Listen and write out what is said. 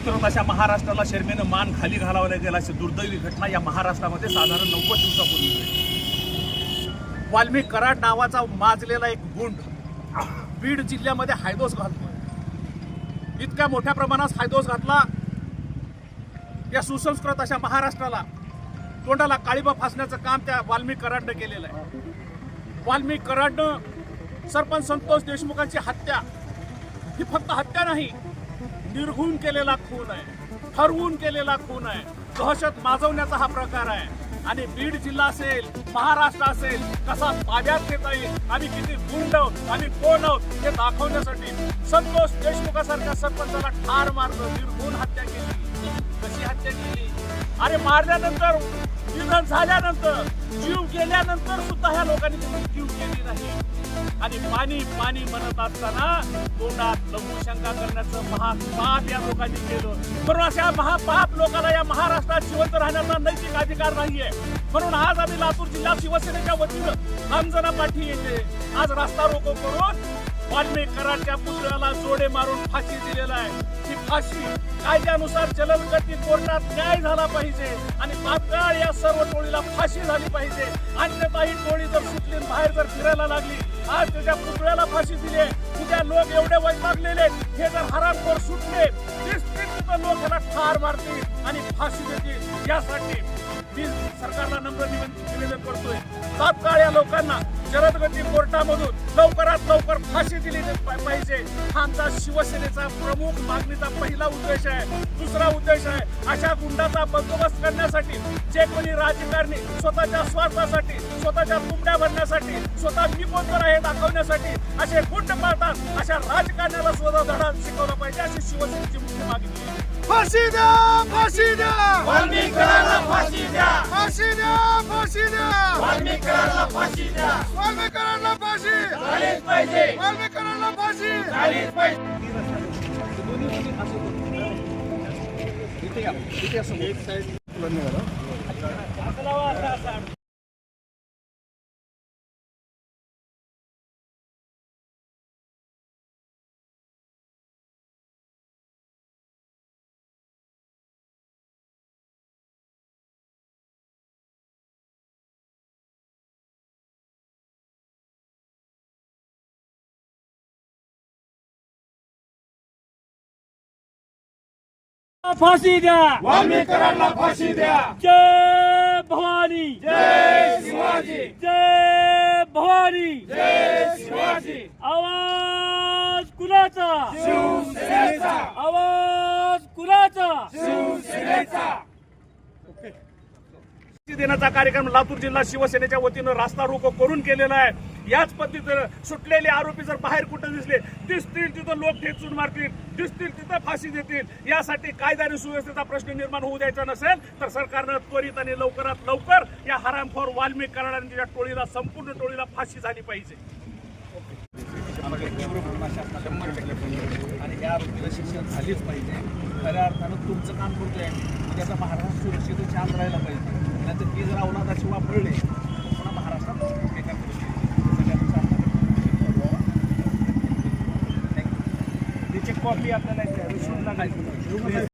उतरत अशा महाराष्ट्राला शर्मेनं मान खाली घालावं लागेल अशी दुर्दैवी घटना या महाराष्ट्रामध्ये साधारण नव्वद दिवसापूर्वी घडली. वाल्मिक कराड नावाचा माजलेला एक गुंड बीड जिल्ह्यामध्ये हायदोस घालतो. इतक्या मोठ्या प्रमाणात हायदोस घातला. या सुसंस्कृत अशा महाराष्ट्राला तोंडाला काळीबा फासण्याचं काम त्या वाल्मिक कराडनं केलेलं आहे. वाल्मिक कराडनं सरपंच संतोष देशमुखांची हत्या. ही फक्त हत्या नाही निर्घून केलेला खून आहे. ठरवून केलेला खून आहे. दहशत माजवण्याचा हा प्रकार आहे. आणि बीड जिल्हा असेल महाराष्ट्र असेल कसा ताब्यात घेता येईल आणि किती गुंड आणि कोण आहोत हे दाखवण्यासाठी संतोष देशमुखासारख्या सरपंचाला ठार मारलं निर्घून हत्या केली. कशी हत्या केली? अरे मारल्यानंतर निधन झाल्यानंतर जीव गेल्यानंतर सुद्धा ह्या लोकांनी जीव केली नाही. आणि पाणी पाणी म्हणत असताना तोंडात लघुशंका करण्याचं महापाप या लोकांनी केलं. म्हणून अशा महापाप लोकांना या महाराष्ट्रात जिवंत राहण्याचा नैतिक अधिकार नाहीये. म्हणून आज आम्ही लातूर जिल्हा शिवसेनेच्या वतीनं आमजना पाठी येते. आज रस्ता रोको करून वाल्मिक कराडच्या पुतळ्याला जोडे मारून फाशी दिलेला आहे. ती फाशी कायद्यानुसार जलदगती कोर्टात न्याय झाला पाहिजे आणि तात्काळ या सर्व टोळीला फाशी झाली पाहिजे. अन्यथा ही टोळी जर सुटली बाहेर जर फिरायला लागली आज त्याच्या पुतळ्याला फाशी दिली आहे. उद्या लोक एवढे वैतागलेले हे जर हरामखोर सुटले निश्चित तिथं लोक ह्याला ठार मारतील आणि फाशी देतील. यासाठी मी सरकारला नम्र निवेदन निवेदन करतोय. तात्काळ या लोकांना जलदगती कोर्टामधून लवकरात लवकर फाशी दिली पाहिजे. हा आमचा शिवसेनेचा प्रमुख मागणीचा पहिला उद्देश आहे. दुसरा उद्देश आहे अशा गुंडाचा बंदोबस्त करण्यासाठी जे कोणी राजकारणी स्वतःच्या स्वार्थासाठी स्वतःच्या तुंबड्या भरण्यासाठी स्वतः मी कोण आहे दाखवण्यासाठी असे गुंड पाळतात अशा राजकारण्याला स्वतः धडा शिकवला पाहिजे अशी शिवसेनेची मुख्य मागणी आहे. फाशी द्या फाशी द्या वाल्मिकाला फाशी. द्या फाशी. द्या फाशी द्या वाल्मिकाला फाशी द्या वाल्मिकांना फाशी झालीच पाहिजे वाल्मिकांना फाशी झालीच पाहिजे फाशी द्या. वाल्मिकाला फाशी द्या. जय भवानी. जय शिवाजी. जय भवानी. जय शिवाजी. आवाज कुणाचा? शिवसेनेचा. आवाज कुणाचा? शिवसेनेचा. देण्याचा कार्यक्रम लातूर जिल्हा शिवसेनेच्या वतीनं रास्ता रोको करून केलेला आहे. याच पद्धतीनं सुटलेले आरोपी जर बाहेर कुठं दिसले दिसतील तिथं लोक ठेचून मारतील दिसतील तिथं फाशी देतील. यासाठी कायदा आणि सुव्यवस्थेचा प्रश्न निर्माण होऊ द्यायचा नसेल तर सरकारनं त्वरित आणि लवकरात लवकर या हरामखोर वाल्मिक करणाऱ्यांच्या टोळीला संपूर्ण टोळीला फाशी झाली पाहिजे. आणि या आरोपीला शिक्षण झालीच पाहिजे. खऱ्या अर्थानं तुमचं काम करतोय आम्ही म्हणजे त्याचा महाराष्ट्र सुरक्षित छान राहायला पाहिजे. नाहीतर ती जर अवलादाची वापरली तर पुन्हा महाराष्ट्रात सगळ्यांचं त्याची